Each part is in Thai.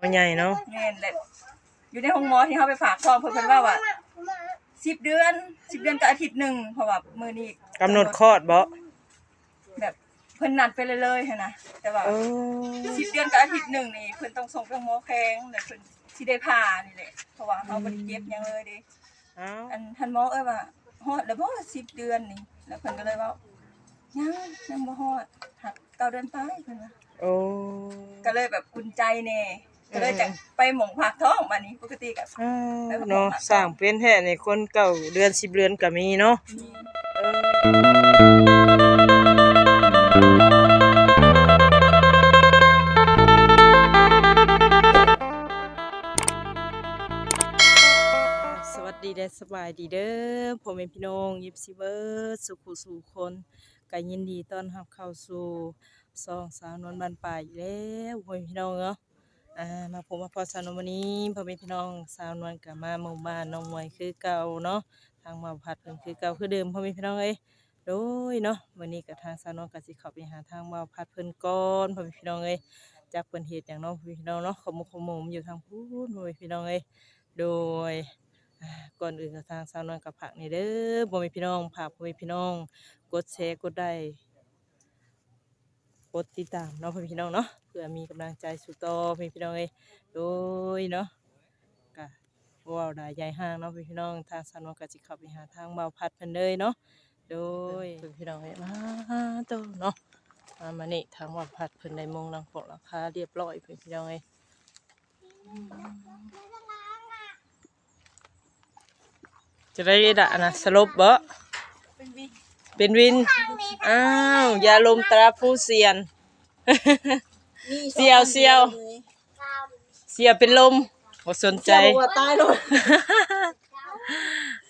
มันใหญ่เนาะแม่นแหละอยู่ในห้องหมอที่เขาไปฝากท้องเพิ่นเพิ่นว่าว่าสิบเดือนสิบเดือนกับอาทิตย์หนึ่งเพราะว่ามื้อนี้กำหนดคลอดบ่แบบเพิ่นนัดไปเลยเลยหั้นนะแต่ว่าเออสิบเดือนกับอาทิตย์หนึ่งนี่เพิ่นต้องส่งไปหมอแข้งแล้วเพิ่นสิได้ผ่านี่แหละเพราะว่าเขาบ่ได้เจ็บหยังเลยเด้เอ้าอันท่านหมอเอ้ยว่าฮอดแล้วบ่สิบเดือนนี่แล้วเพิ่นก็เลยว่ายังยังบ่ฮอดหักเก้าเดือนไปเพิ่นว่าโอ้ก็เลยแบบอุ่นใจแน่ ก็เลยจังไปหม่องฝากท้องบัดนี้ปกติก็อ้าวเนาะสร้างเป็นแท้ในคนเก่าเดือน10เดือนก็มีเนาะ สวัสดีเด้อสบายดีเด้อผมเป็นพี่น้องยิบซีเบิร์ดสุขุสู่คนก็ยินดีต้อนรับเข้าสู่ซองสาวนวลบันป่ายอีกแล้วผมเป็นพี่น้องเนาะ อ่ามาผมมาพอสาวนวลวันนี้ผมเป็นพี่น้องสาวนวลกับมาหมู่บ้านน้องมวยคือเก่าเนาะทางมาพัดเพิ่นคือเก่าคือเดิมผมเป็นพี่น้องเอ้ยโดยเนาะวันนี้กับทางสาวนวลก็สิเข้าไปหาทางมาพัดเพิ่นก่อนผมเป็นพี่น้องเอ้ยจากเพิ่นเฮ็ดหยังเนาะพ่อแม่พี่น้องเนาะขมุกขมุมอยู่ทางพูนพ่อแม่พี่น้องเอ้ยโดยก่อนอื่นกับทางสาวนวลกับผักนี่เด้อบ่มีพี่น้องผักบ่มีพี่น้อง กดแชร์กดได้ กดติดตามเนาะพ่อแม่พี่น้องเนาะเพื่อมีกำลังใจสู่ต่อพ่อแม่พี่น้องเอ้ยโดยเนาะก็บ่เว้าได้ใหญ่ห้างเนาะพ่อแม่พี่น้องทางสาวนวก็สิข้าไปหาทางเบาพัดเพิ่นเลยเนาะโดยพ่อแม่พี่น้องเอ้ยมาโตเนาะมามานี่ทางเบาพัดเพิ่นได้มงลังปกหลังคาเรียบร้อยพ่อแม่พี่น้องเอ้ยจะได้ด่านะสลบบ่เป็นวิ เป็นวิน อ้าว ยาลมตราผู้เซียน เสียวเสียว เสียเป็นลมบ่สนใจว่าตายเลย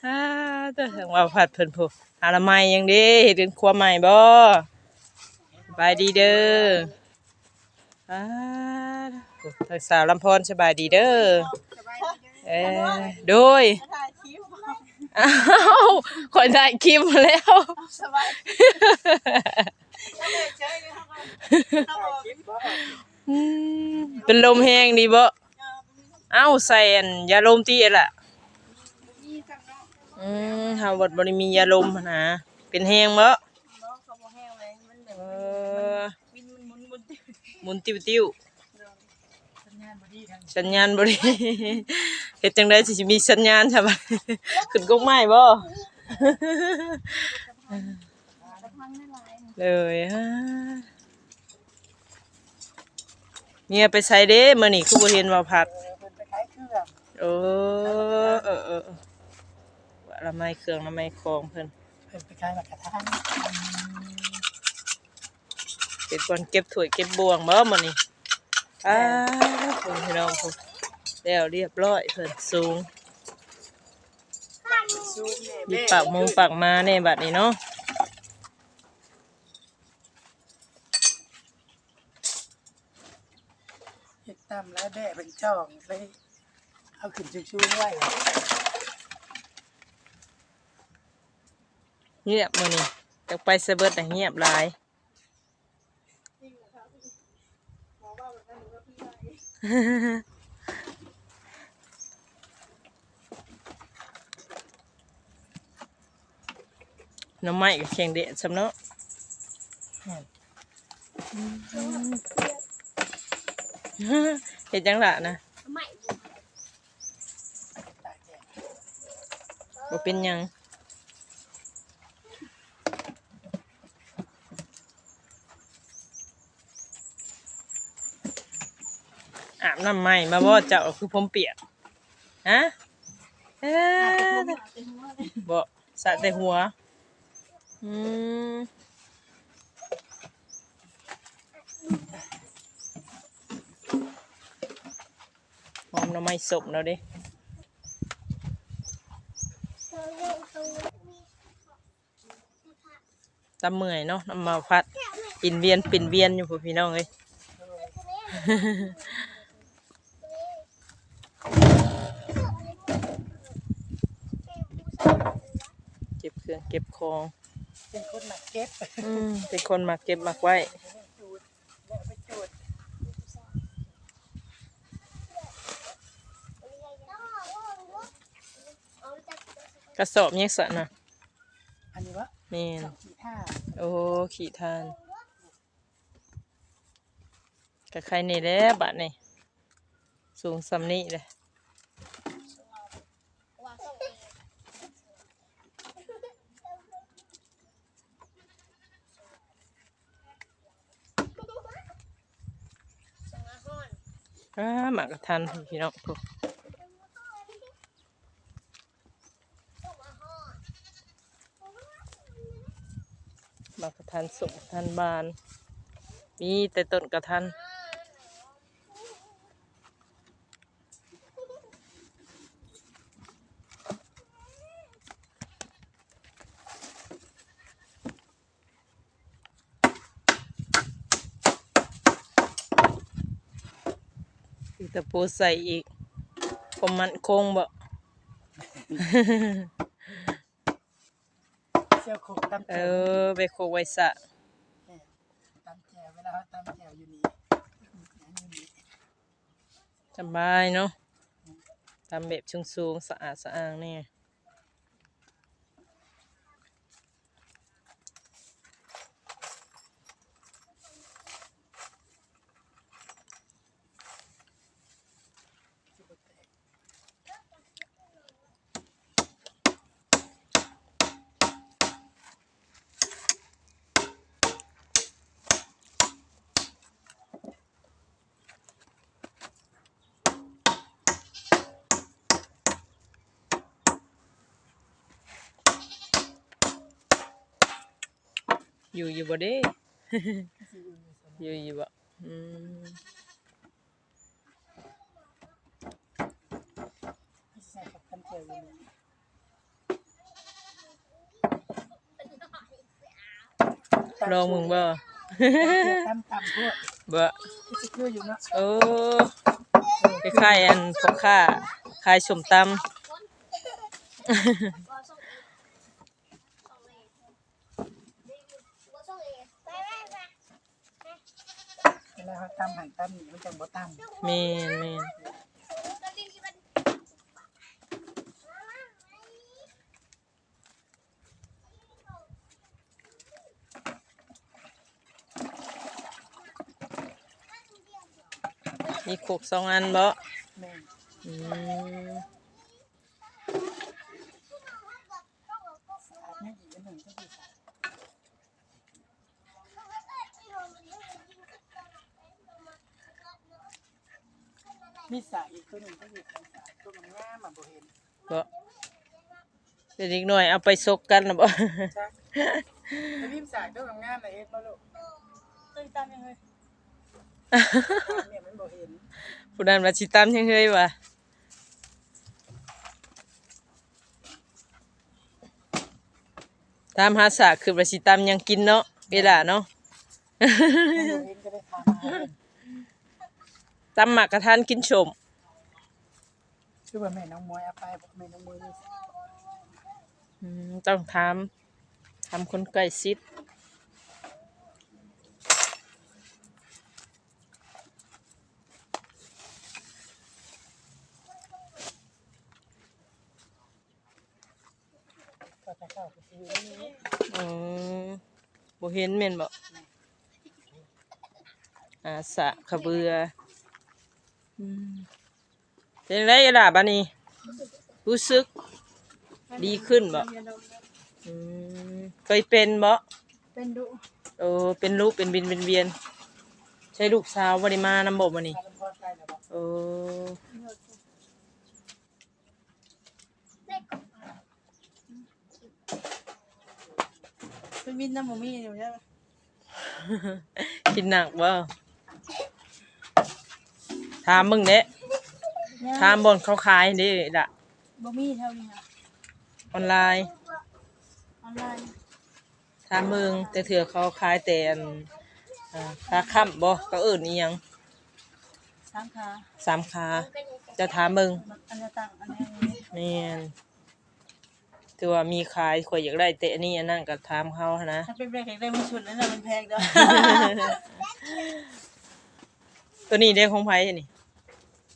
อ่าเด้อถึงว่าผัดเพิ่นผู้อนามัยยังเด้เฮ็ดเป็นครัวใหม่บ่สบายดีเด้ออ่าโอ้ทางสาวลำพรสบายดีเด้อ เอ้ยโดย ถ่ายคลิป อ้าวคนถ่ายคลิปมแล้ว สบายเจออยู่ข้างบนอืมเป็นลมแห้งดีบ่เอ้าใส่อันยาลมตีเอล่ะอืมเฮาบ่บ่ได้มียาลมหั้นนะเป็นแห้งบ่น้งเขาบ่แห้งเลยมันแบบเออวินมันหมุนหมุนติดหมุนติ้วสัญญาณบ่ดีกันๆสัญญาณบ่ดี เฮ็ดจังได๋สิมีสัญญาณใช่บ่ขึ้นกกไม้บ่จะพังได้หลายเลยฮะเมียไปใส่เด้มื้อนี้คือบ่เห็นว่าพักเพิ่นไปขายเครื่องเออเออเออว่าละไม้เครื่องละไม้ของเพิ่นเพิ่นไปขายมากระทะเป็นคนเก็บถ้วยเก็บบวงบ่มื้อนี้อ้าวเพิ่นพี่น้องเพิ่น แล้วเรียบร้อยเพิ่นสูงซูมเนี่ยมีปากมงปากมาแน่บัดนี้เนาะเฮ็ดตามแล้วแด่เป็นจ่องเลยเอาขึ้นชูๆไว้เงียบมื้อนี้จักไปซะเบิดน่ะเงียบหลายห น้ำไม้ก็แข็งเดะสำเนาะเฮ็ดจังล่ะนะบ่เป็นหยังอาบน้ำใหม่มาบ่เจ้าคือผมเปียกฮะเอ้อบ่สะแต่หัว อืมหอมหน่อไม้สมแล้วดิตำเมื่อยเนาะน้ำมาพัดปิ่นเวียนปิ่นเวียนอยู่พวกพี่น้องเอ้ยเก็บเครื่องเก็บของ เป็นคนมาเก็บเป็นคนมาเก็บมาไว้กระสอบเนี้ยสันนะอันนี้วะแม่นอ้โอ้ขี่ทานกับใครนี่แหล้วบัดนี่สูงสำนี้เลย มากกระทันพี่น้องพวกมากระทันสุกระทันบาน มีแต่ต้นกระทัน ตะปูใส่อีกผมมันคงบ่เสี่ยวโคกตำเอแจ่วอไปโคกไว้สะตำแจ่วเวลาเขาตำแจ่วอยู่นี่อันนี้สบายเนาะทำแบบสูงๆสะอาดสะอ้างนี่ อยู่อยู่บ่เด้ อยู่อยู่บ่อืมใส่กับตำแจ่วอยู่นี่ลองมึงบ่ตำตำพวกบ่ที่คืออยู่เนาะโอ้คลายอันพ่อค้าขายสมตำ เวลาเขาตำหั่นตำนี่มันจัง บ่ตำแม่นแม่นมีโคกสองอันบ่แม่นอืม สะอาดแม่อีกอันหนึ่งก็คือสะอาด มีสายอีกตัวหนึ่งก็คือสายสายตัวมันง่ามอะบ่เห็นบ่เด็กหน่อยเอาไปซกกันนะบ่จ้ะแล้วมีสายตัวงามๆน่ะเฮ็ดบ่ลูกตึ้งตามยังไงเนี่ยมันบ่เห็นผู้นั้นว่าสิตามยังเฮ้ยว่ะตามหาสากคือว่าสิตามยังกินเนาะเวลาเนาะ มันบ่เห็นก็ได้ถามหาเพิ่น ตำหมักกระทันกินชมคือว่าแม่น้องมวยเอาไปบอกแม่น้องมวยนี่อืมต้องถามถามคนใกล้ชิดก็จะเข้าไปซื้อนี่อืมบ่เห็นแม่นบ่อาสะขะเบืออืม เป็นไรล่ะบัดนี้ รู้สึกดีขึ้นบ่อืมเคยเป็นบ่เป็นดุเออเป็นลูกเป็นบินเป็นเวียน ใช่ลูกสาวบ่ได้มานำบ่มื้อนี้มาลำพอใจแล้วบอกเออเป็นมินน้ำหมูมี่อยู่ใช่ไหมกินหนักบ่ ถามมึงเด้ถามบ่อนเขาขายเด้ล่ะบะมี่เท่านี้ค่ะออนไลน์ออนไลน์ถามมึงแต่เถื่อเขาขายแต่อันอ่าขาค่ำบ่ก็เอิ้นอีหยังสามขาสามขาจะถามมึงอันจะต่างอันนี้แม่นถือว่ามีขายข่อยอยากได้แต่อันนี้อันนั้นก็ถามเขาหั้นนะถ้าเป็นแบรนด์แข็งได้มาชุดนั้นน่ะมันแพงเด้อตัวนี้เด้ของไผนี่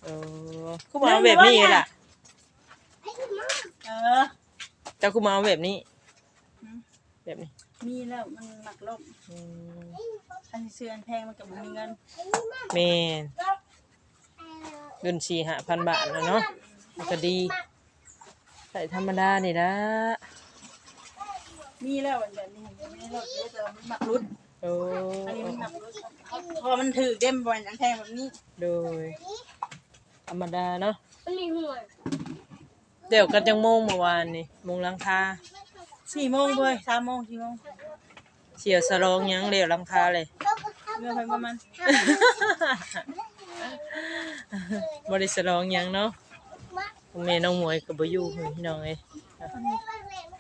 เออคือว่าเอาแบบนี้ล่ะ เออไปจ้ากูมาเอาแบบนี้แบบนี้มีแล้วมันหมักลบอืมอันที่ซื้ออันแพงมันก็บ่มีเงินแม่นเงินสี่ห้าพันบาทนะเนาะมันก็ดี ใส่ธรรมดานี่ละมีแล้วอันแบบนี้ยังไม่ได้ลดเยอะแต่ว่ามันหมักรุดโอ้อันนี้มันหมักรุดพอมันถือเด้มบ่อยอันแพงแบบนี้ โดย ธรรมดาเนาะเดี๋ยวกันจังโมงเมื่อวานนี่โมงหลังคาสี่โมงเว้ยสามโมงสี่โมงเสียสลองหยังเดี๋ยวหลังคาเลย เมื่อไปประมาณบริสลองหยังเนาะแม่น้องหมวยกับบอยู่เฮ้ยพี่น้องเอ้ย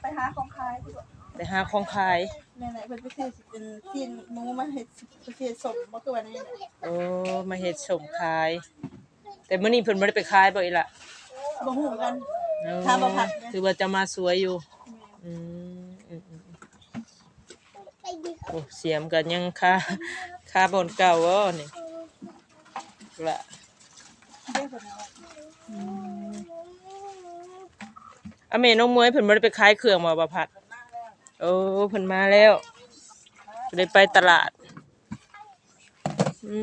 ไปหาของขายดีกว่าไปหาของขายนั่นแหละเพิ่นไปซื้อสิเป็นซีนหมูมาเฮ็ดไปซื้อสมบ่คือว่านี่แหละโอ้มาเฮ็ดสมขาย แต่มื้อนี้เพิ่นบ่ได้ไปขายบ่อีหละบ่ฮู้กันเออถ้าบ่พักนะ ถือว่าจะมาสวยอยู่อืมอืมอืมโอ้เสียมกันยังค่าค่าบ่อนเก่าอ๋อนี่ละเด้อเพิ่นเอาอะแม่น้องมวยเพิ่นบ่ได้ไปขายเครื่องมาบ่พัด โอ้เพิ่นมาแล้วเลยไปตลาด อื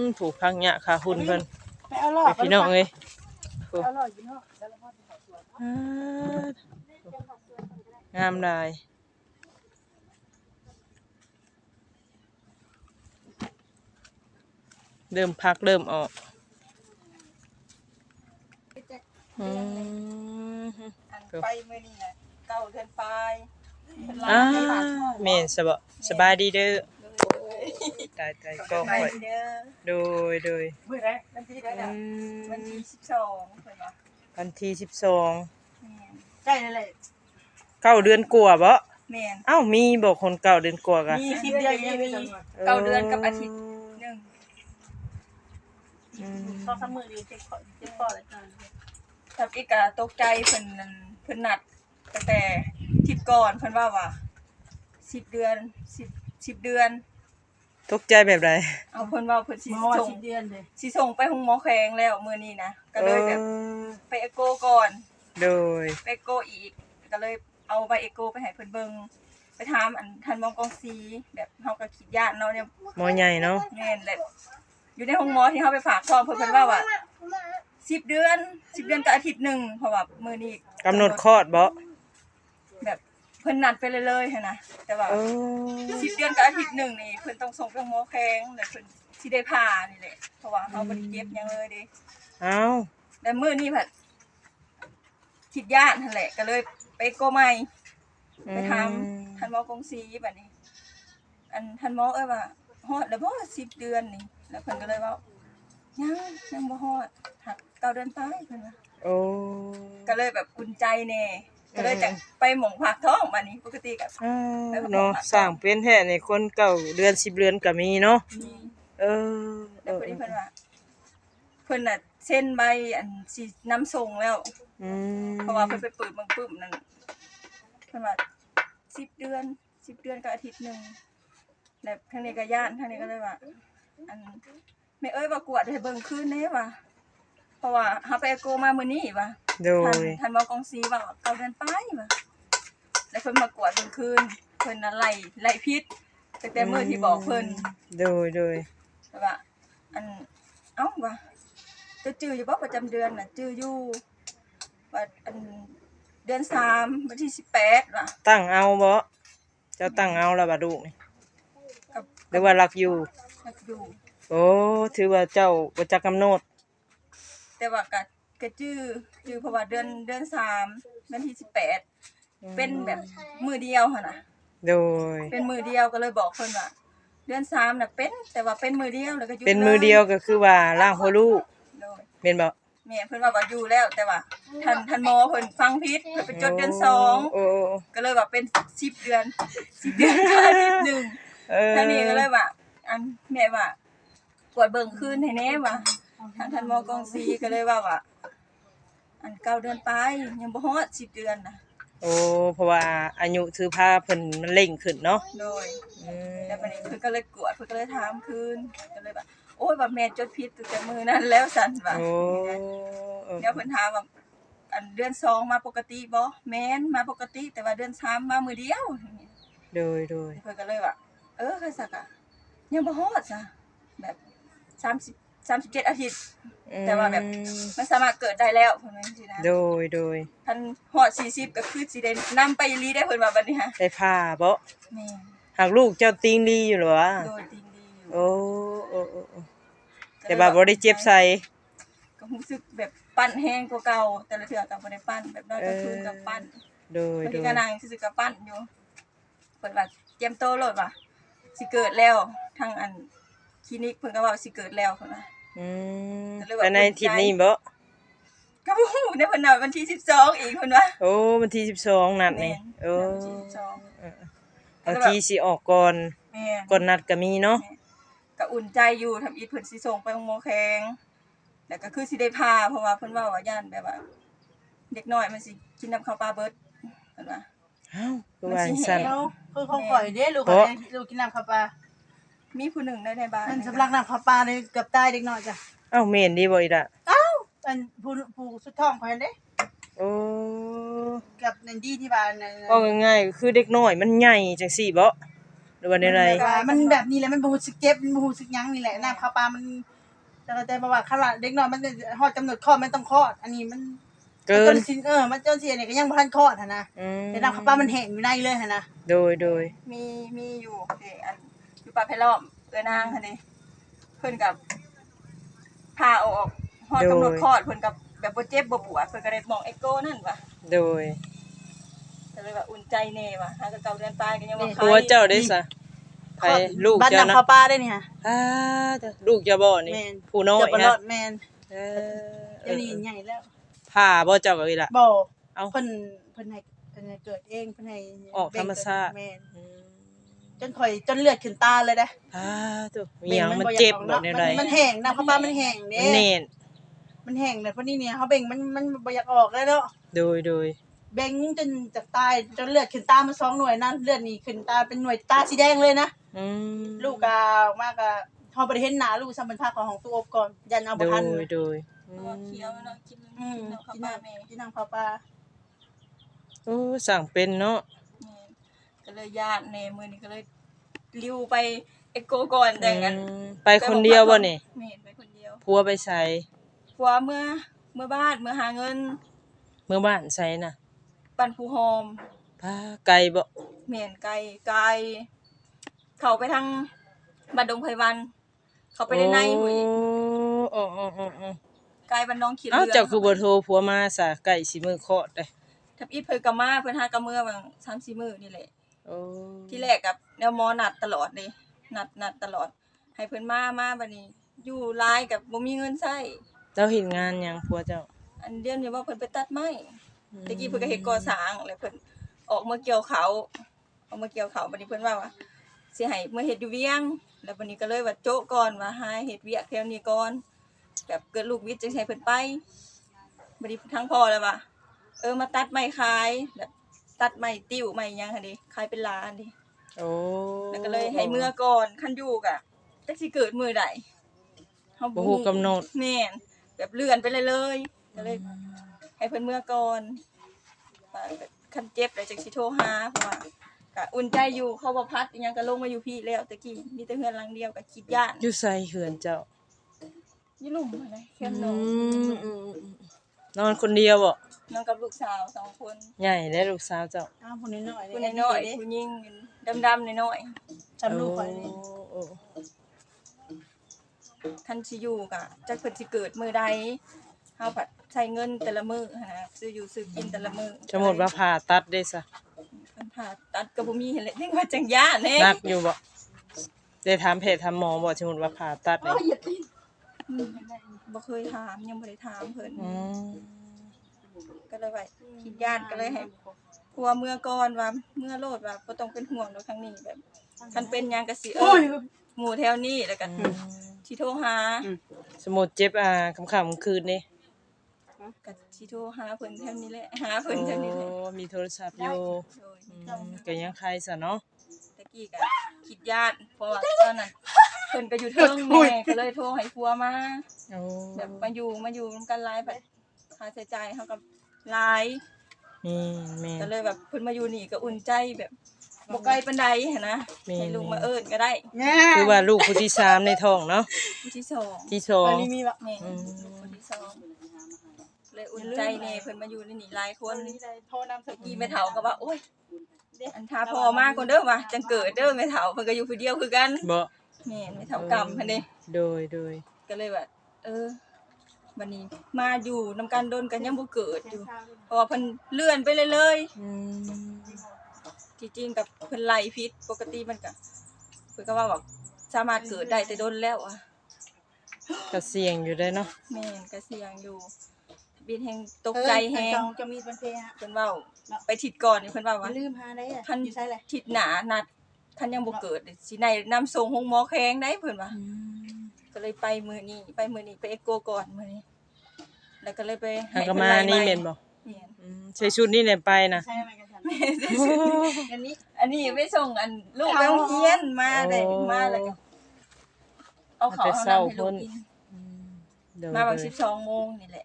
มผูกพังหยะค่ะหุ่นเพิ่นไป เอาหลอไปดพี่น้องเอ้ยโอ้เอาหลอดอยู่เนาะแล้วเราพอสิเข้าสวนอ่างามได้เริ่มพักเริ่มออกอืมอันไปมื้อนี้น่ะเก้าเดือนปลายเพิ่นลาอ่าไปฝากท้องแม่นสบสบายดีเด้อ ตายตายก็ไปค่อยเด้อโดยโดยมื้อใดวันที่ได้อืแล้ววันมที่12เพิ่นว่าวันที่สิบสองแม่นใกล้นั่นแหละเก้าเดือนกว่าบ่แม่นเอ้ามีบอกคนเก้าเดือนกว่ากะมีสิบเดือนยังมีเก้าเดือนกับอาทิตย์หนึงอืมสองสามมื้อดีเจ็บคอเจ็บคอแล้วกันทับอีกก็ตกใจเพิ่นนั่นเพิ่นนัดตั้งแต่ทิศก่อนเพิ่นว่าว่า10เดือน10 10เดือน ตกใจแบบไรเอาเพิ่นว่าเพิ่นสิหมอว่าส่งสิบเดือนเลยสิส่งไปห้องหมอแขงแล้วมื้อนี้นะก็เลยแบบออไปเอโกก่อน โดยไปเอโกอีก ก็เลยเอาใบเอโกไปให้เพิ่นเบิ่งไปถามอันทันมองกองซีแบบเฮาก็คิดญาติเนาะเนี่ยหมอใหญ่เนาะแม่นแหละอยู่ในห้องหมอที่เฮาไปฝากท้องเพิ่นเพิ่นว่าว่า10เดือน10เดือนกับอาทิตย์หนึงเพราะว่ามื้อนี้กำหนดคลอดบ่แบบเพิ่นนัดไปเรื่อยๆหันนะแต่ว่าโอ้10เดือนกับอาทิตย์หนึงนี่เพิ่นต้องส่งไปห้องหมอแขงแล้วเพิ่นสิได้ผ่านี่แหละเพราะว่าเฮาบ่ได้เจ็บหยังเลยเด้เอ้าแล้วมื้อนี้ผัดคิดญาตินั่นแหละก็เลยไปโกใหม่ ไปถามท่านหมอกงศรีบัดนี้ อันท่านหมอเอ้ยว่าฮอดแล้วบ่10เดือนนี่ แล้วเพิ่นก็เลยว่ายังยังบ่ฮอดหักเก้าเดือนไปเพิ่นว่าโอ้ก็เลยแบบอุ่นใจแน่ ก็เลยจะไปหม่องผักท้องบัดนี้ปกติก็อ้าวเนาะสร้างเป็นแท้ในคนเก่าเดือนสิบเดือนก็มีเนาะมีเออเอแล้วอพอดีเพิ่นว่าเพิ่นน่ะเซ็นใบอันสินำส่งแล้ว อืมเพราะว่าเพิ่นไปเปิดเบิ่งปึ้มนั่นเพิ่นว่า10เดือน10เดือนกับอาทิตย์หนึงแล้วทางนี้ก็ย่านทางนี้ก็เลยว่า อันแม่เอ้ยว่ากวดให้เบิ่งคืนแน่ว่ะเพราะว่าเฮาไปโกมามื้อนี้ว่ะ โดท่านยท่านบอกกองซีว่าเก่าเดือนไปว่ะแล้วเพิ่นมากวดเบิ่งคืนเพิ่นน่ะไล่ไล่พิษตั้งแต่มื้อที่บอกเพิ่นโดยโดยแต่ว่าอันเอ้าว่ะจะจื้ออยู่บ่ประจำเดือนน่ะจื้ออยู่ว่าอันเดือนสามวันที่18ว่ะตั้งเอาบ่เจ้าตั้งเอาแล้วบ่ลูกนี่กับหรือว่ารักอยู่ กับอยู่ โอ้ถือว่าเจ้าบ่จักกำหนดแต่ว่าก็ ก็จื้อจื้อเพราะว่าเดือนเดือนสามวันที่18เป็นแบบมือเดียวหั่นน่ะโดย เป็นมือเดียวก็เลยบอกเพิ่นว่าเดือนสามน่ะเป็น แต่ว่าเป็นมือเดียวแล้วก็หยุดเป็นมือเดียวก็คือว่าล่างหัวลูกโดยเป็นบ่แม่เพิ่นว่าว่าอยู่แล้ว แต่ว่าท่านท่านหมอเพิ่นฟังผิดเพิ่นไปจดเดือนสองโอ้ก็เลยว่าเป็น10เดือน10เดือนกับอาทิตย์หนึงเออท่านนี้ก็เลยว่าอันแม่ว่าปวดเบิ่งคืนให้แน่ว่าท่านท่านหมอกองซีก็เลยว่าว่า อันเก้าเดือนไปยังบ่ฮอด10เดือนน่ะโอ้เพราะว่าอายุถือพาเพิ่นมันเร่งขึ้นเนาะโดยอืมแล้วบัดนี้เพิ่นก็เลยกวดเพิ่นก็เลยถามคืนก็เลยว่าโอ้ยว่าแม่จดผิดตั้งแต่มื้อนั้นแล้วสั่นว่าโอ้เออเดี๋ยวเพิ่นถามว่าอันอันเดือนสองมาปกติบ่แม่นมาปกติ แต่ว่าเดือนสามมามือเดียวโดยโดยเพิ่นก็เลยว่าเออค่ะสักอะยังบ่ฮอดจ้ะแบบ 30 37อาทิตย์ แต่ว่าแบบอืมมันสามารถเกิดได้แล้วเพิ่นว่าจังซี่นะโดยโดยคันฮอด40ก็คือสิได้นำไปอีหลีได้เพิ่นว่าบัดนี้ฮะได้ผ้าบ่แม่นหากลูกเจ้าติงดีอยู่เหรอวะโดยจริงดีอยู่โอ้โอ้โอ้โอ้แต่ว่าบ่ได้เจ็บใส่ก็รู้สึกแบบปั้นแห้งกว่าเก่า แต่ละเทื่อก็บ่ได้ปั้นแบบน้อยก็คือกับปั้นโดยบางโดทียก็นั่งซื่อๆก็ปั้นอยู่เพิ่นว่าเตรียมโตโลดว่ะสิเกิดแล้วทางอันคลินิกเพิ่นก็ว่าสิเกิดแล้วเพิ่นว่า อืมก็เลยว่าแต่ในทิศนี้บ่ก็บ่ฮู้ในเพิ่นน่ะวันที่12อีกเพิ่นว่าโอ้วันที่12นัดนี่แม่นโอ้วันที่12เออบางทีสิออกก่อนแม่นก่อนนัดก็มีเนาะก็อุ่นใจอยู่ทำอีทเพิ่นสิส่งไปโรงหมอแข็งแล้วก็คือสิได้พาเพราะว่าเพิ่นว่าว่าย่านแบบว่า เด็กน้อยมันสิกินน้ำข้าวปลาเบิดเพิ่นว่าอ้าวคือว่าจังซั่นแล้วคือเขาข่อยเด้ลูกข่อยเด้ลูกกินน้ำข้าวปลา มีผู้หนึ่งในในบ้านมันสำลักน้ำข้าวปลาเลยเกือบตายเด็กน้อยจ้ะเอ้าแม่นดีบ่อีล่ะอันผู้ผู้สุดท้องข่อยเด้โอ้กับนันดีที่บ้านน่ะว่าง่ายๆก็คือเด็กน้อยมันใหญ่จังซี่บ่หรือว่าในไรว่ามันแบบนี้แหละมันบ่รู้สึกเจ็บมันบ่รู้สึกหยังนี่แหละน้ำข้าวปลามันแต่แต่บอกว่าขนาดเด็กน้อยมันฮอดกำหนดคลอดมันต้องคลอด อันนี้มันเกินจสิเออมันจนเสียเนี่ยก็ยังบ่ทันคลอดหั่นนะอืมแต่น้ำข้าวปลามันแห้งอยู่ในเลยหั่นนะโดยโดยมีมีอยู่เด้อันอยู่ ป่าไผล้อมเอ้อนางค่ะนี่เพิ่นกับพาเอาออกฮอดกำหนดคลอดเพิ่นกับแบบบ่เจ็บบ่ปวดเพิ่นก็ได้มองเอ็กโกนั่นว่ะโดยก็เลยว่าอุ่นใจแน่ว่ะหากับเก่าเดือนปลายก็ยังว่าตัวเจ้าได้ซะไผลูกบ้านเจ้าน้ำนะข้าวปลาได้นี่ค่ะอ่าเด้อลูกเจ้าบ่นี่แม่นผู้น้อยเดี๋วบ่รนะอดแม่นเออเดี๋ยวนี้ใหญ่แล้วผ่าบ่เจ้าก็อีล่ะ บ่เอ้าเพิ่นเพิ่นให้เพิ่นให้เกิดเองเพิ่นให้ออกธรรมชาติ แม่นอืม จนข่อยจนเลือดขึ้นตาเลยเด้อ่าตัวมีหยังมันเจ็บบ่ในไรมันแห้งน้ำข้าวปลามันแห้งเด้มันเน่นมันแห้งเลยเพราะนี่เนี่ยเขาเบ่งมันมันบ่อยากออกแล้วเนาะโดยโดยเบ่งจนจากตายจนเลือดขึ้นตามาสองหน่วยนั่นเลือดนี่ขึ้นตาเป็นหน่วยตาสีแดงเลยนะอืมลูกกาออกมากะเฮาบ่ได้เห็นหน้าลูกซ้ำเป็นภาคของของตัวอบก่อนยันเอาโดบ่ทันยโดยอืตัวมเคี้ยวเนาะกินอืมกินน้ำข้าวกินปลาแม่น้ำกินน้ำข้าวปลาโอ้สั่งเป็นเนาะแม่ ก็เลยญาติแน่มื้อนี้ก็เลยลิ้วไปเอ็กโกก่อนแต่งั้นอืมไปคนเดียวบ่นี่แม่ไปคนเดียวผัวไปใส่ผัวเมื่อเมื่อบ้านเมื่อหาเงินเมื่อบ้านใส่น่ะปันผู้หอมพาไกลบ่เหม็นไก่ไก่เขาไปทางบันดงไพวัน เขาไปในในหุยโอ้โอ้โอ้โอ้ไก่บันน้องขีดเอ้าเรือเจ้าคือบ่โทรผัวมาซะใกล้สิมื้อเคาะเด้ ทับอีเพิ่นกะมาเพิ่นหากะเมื่อบาง3-4มื้อนี่แหละ โอ้ที่แรกกับแนวหมอนัดตลอดเลยนัดนัดตลอด ให้เพิ่นมามาบัดนี้ อยู่หลายกับบ่มีเงินใช้เจ้าเฮ็ดงานหยังผัวเจ้าอันเดียวนี่ว่าเพิ่นไปตัดไม้ตะกี้เพิ่นก็เฮ็ดก่อสร้างแล้วเพิ่นออกมาเกี่ยวเขาออกมาเกี่ยวเขาบัดนี้เพิ่นว่าว่าสิให้มาเฮ็ดอยู่เวียง แล้วบัดนี้ก็เลยว่าโจ๊ะก่อนว่าหาเฮ็ดเวียกแถวนี้ก่อนแบบเกิดลูกวิทย์จังสิให้เพิ่นไปบัดนี้ทั้งพ่อแล้วว่าเออมาตัดไม้ขายแบบ ตัดไม้ติ้วไม้หยังหั่นดิขายเป็นล้านดิโอ้แล้วก็เลยให้เมื่อก่อนคันอยู่กะจักสิเกิดมื้อใดเฮาบ่ฮู้กำหนดแม่นแบบเลื่อนไปเลยเลยก็เลย ให้เพิ่นเมื่อก่อนว่าแบบคันเจ็บแล้วจักสิโทรหาเพราะว่าก็อุ่นใจอยู่เขาบ่พัดอิหยังก็ลงมาอยู่พี่แล้วตะกี้มีแต่เฮือนหลังเดียวก็คิดย่านอยู่ใส่เหือนเจ้า อยู่หลุมอะไรแคมป์นออืนมอืมอืมนอนคนเดียวบ่ นอนกับลูกสาวสองคนใหญ่และลูกสาวเจ้าอ้าวผู้น้อยๆผู้น้อยๆผู้หญิงดำๆน้อยจำลูกข่อยนี่โอ้ๆคันสิอยู่กะจักเพิ่นสิเกิดมื้อใดเฮาผัดใช้เงินแต่ละมื้อหั้นนะซื้ออยู่ซื้อกินแต่ละมื้อสมมุติว่าผ่าตัดได้ซะเพิ่นผ่าตัดก็บ่มีเห็นแหละยังว่าจังย่านแน่นักอยู่บ่ได้ถามแพทย์ถามหมอบ่สมมุติว่าผ่าตัดนี่อืมบ่เคยถามยังบ่ได้ถามเพิ่นอืม ก็เลยว่าคิดญาติก็เลยให้พัวเมื่อก่อนว่าเมื่อโลดว่าบ่ต้องเป็นห่วงดอกทางนี้แบบคันเป็นหยังก็สิเอโอ้อยหมู่แถวนี้แล้วก็อืมสิโทรหาสมมุติเจ็บอ่าค่ำๆคืนนี่ก็สิโทรหาเพิ่นแถวนี้แหละหาเพิ่นแถวนี้แหละโอ้มีโทรศัพท์อยู่โดยอืมก็ยังใครซะเนาะตะกี้ก็คิดญาติเพราะว่าตอนนั้นเพิ่นก็อยู่เทิงแม่ก็เลยโทรให้พัวมาโอ้แบบมาอยู่มาอยู่นำกันหลายแบบค่าใช้จ่ายเฮาก็ หลายนี่แม่ก็เลยแบบเพิ่นมาอยู่นี่ก็อุ่นใจแบบบ่ไกลปานใดหันนะแม่ให้ลุงมาเอิ้นก็ได้เนี่ยคือว่าลูกผู้ที่สามในท้องเนาะผู้ที่สองที่สอตงอนนี้มีแบบแม่อืม คนที่สองเลยอุ่นใจแน่เพิ่นมาอยู่ในนี่หลายคคนนนี้ได้โทรนำสเมื่อกีกี้แม่เฒ่าก็ว่าโอ๊ยอันทาพ่อมาก่อนเด้อว่ะจังเกิดเด้อแม่เฒ่าเพิ่นก็อยู่ผู้เดียวคือกันบ่แม่นแม่เฒ่ากำเพิ่นเด้ โดยโดยก็เลยแบบเออ บัดนี้ มาอยู่นำกันโดนกันยังบ่เกิดอยู่ เพราะว่าเพิ่นเลื่อนไปเลยเลยอืมจริงๆกับเพิ่นไล่พิษปกติมันก็เพิ่นก็ว่าแบบสามารถเกิดได้แต่โดนแล้วอะก็เสี่ยงอยู่ได้เนาะแม่นก็เสี่ยงอยู่บินแฮงตกใจแฮงเออจะมีเป็นเพลฮะ เพิ่นเว้าไปทิศก่อนนี่เพิ่นว่าอย่าว่าลืมหาได้อะคัน อยู่ใช่เลยทิศหนานัดคันยังบ่เกิดสิในนำส่งห้องหมอแข้งได้เพิ่นว่า ก็เลยไปมื้อนี้ไปมื้อนี้ไปเอ็กโกก่อนมื้อนี้ แล้วก็เลยไปหากนมานี่แม่นบ่แม่นอืมใส่ชุดนี่แหละไปนะใช่ไหมกันฉันอันนี้ อันนี้ไปส่งอันลูกไปโรงเรียนมาได้มาแล้วก็เอาเขาวเอาน้ำให้ลูกกินอืมโดยมาบางโดสิยบสองโมงนี่แหละ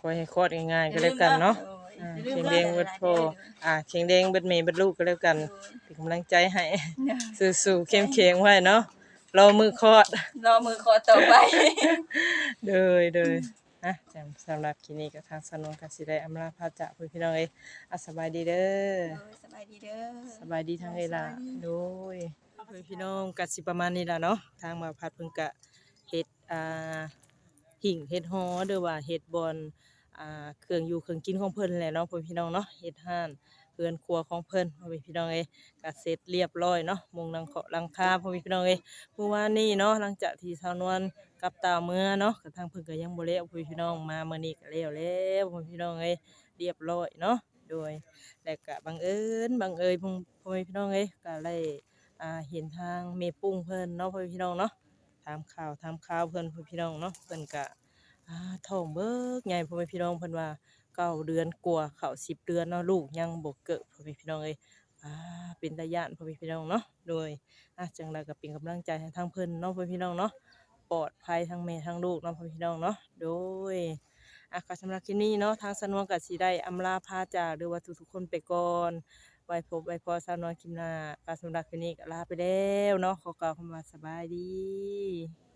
ไว้ให้คลอดง่ายๆก็แล้วกันเนาะอ่าเชียงแดงเบิดพ่ออ่าเชียงแดงเบิดแม่เบิดลูกก็แล้วกันเป็นกำลังใจให้ สู้ๆเข้มแข็งไว้เนาะ รอมือคลอด รอมือคอต่อไป เดยเดยนะจำสำหรับคลิปนี้ก็ทางสนวนกสิได้อำลาพาจากเพื่อนพี่น้องเอ้ยอะสบายดีเด้อโอ้ยสบายดีเด้อ สบายดีทางเวลาโดยเพื่อนพี่น้องกสิประมาณนี้ล่ะเนาะ ทางมาพัดเพิ่งกะเฮ็ดอ่าหิ่งเฮ็ดฮอหรือว่าเฮ็ดบอนอ่าเครื่องอยู่เครื่องกินของเพิ่นแหละเนาะเพื่อนพี่น้องเนาะเฮ็ดห้าน เพื่อนครัวของเพิ่อนพ่อแม่พี่น้องเอ้กเสร็จเรียบร้อยเนาะมุงลังเคาะลังคาพ่อแม่พี่น้องเอ้ยเมื่อวานนี้เนาะหลังจากที่ชาวนวลกับตาเมื่อเนาะก็ทางเพิ่อนก็ยังบ่แล้วพ่อแม่พี่น้องมาเมื้อนี้ก็แล้วแล้วพ่อแม่พี่น้องเอ้เรียบร้อยเนาะโดยและก็บังเอิญบังเอิญพ่อพี่พี่น้องเอ้ก็ได้อ่าเห็นทางเมปุ้งเพิ่อนเนาะพ่อแม่พี่น้องเนาะถามข่าวถามข่าวเพิ่อนพ่อแม่พี่น้องเนาะเพิ่อนก็อ่าท้องเบิกใหญ่พ่อแม่พี่น้องเพิ่นว่า เก้าเดือนกว่าเขาสิบเดือนเนาะลูกยังบ่เกิดพ่อแม่พี่น้องเอ้ยอ่าเป็นตาย่านพ่อแม่พี่น้องเนาะโดยอะจังไดก็เป็นกำลังใจให้ทางเพิ่อนเนาะพ่อแม่พี่น้องเนาะปลอดภัยทั้งแม่ทั้งลูกเนาะพ่อแม่พี่น้องเนาะโดยอะก็สำหรับคลิปนี้เนาะทางสนวนกับสีได้อำลาพาจากหรือว่าทุกๆคนไปก่อนไว้พบไว้พอสาวนวลคลิปหน้าก็สำหรับคลิปนี้ก็ลาไปแล้วเนาะขอกล่าวคำว่าสบายดี